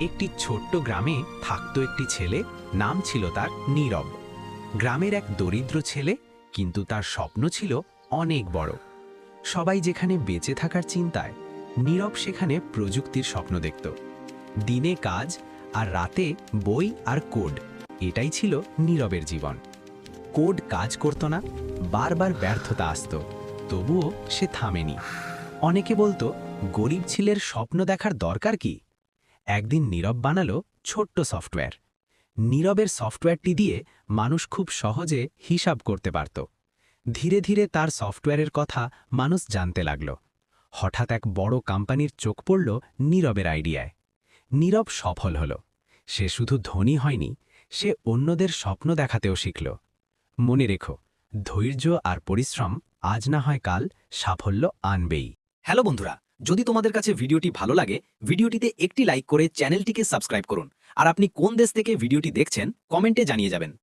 একটি ছোট্ট গ্রামে থাকত একটি ছেলে, নাম ছিল তার নীরব। গ্রামের এক দরিদ্র ছেলে, কিন্তু তার স্বপ্ন ছিল অনেক বড়। সবাই যেখানে বেঁচে থাকার চিন্তায়, নীরব সেখানে প্রযুক্তির স্বপ্ন দেখত। দিনে কাজ আর রাতে বই আর কোড, এটাই ছিল নীরবের জীবন। কোড কাজ করত না, বারবার ব্যর্থতা আসত, তবুও সে থামেনি। অনেকে বলতো, গরিব ছেলের স্বপ্ন দেখার দরকার কি? একদিন নীরব বানালো ছোট্ট সফটওয়্যার। নীরবের সফটওয়্যারটি দিয়ে মানুষ খুব সহজে হিসাব করতে পারত। ধীরে ধীরে তার সফটওয়্যারের কথা মানুষ জানতে লাগল। হঠাৎ এক বড় কোম্পানির চোখ পড়ল নীরবের আইডিয়ায়। নীরব সফল হল। সে শুধু ধনী হয়নি, সে অন্যদের স্বপ্ন দেখাতেও শিখল। মনে রেখো, ধৈর্য আর পরিশ্রম আজ না হয় কাল সাফল্য আনবেই। হ্যালো বন্ধুরা যদি তোমাদের কাছে ভিডিওটি ভালো লাগে, ভিডিওটিতে একটি লাইক করে চ্যানেলটিকে সাবস্ক্রাইব করুন। আর আপনি কোন দেশ থেকে ভিডিওটি দেখছেন, কমেন্টে জানিয়ে যাবেন।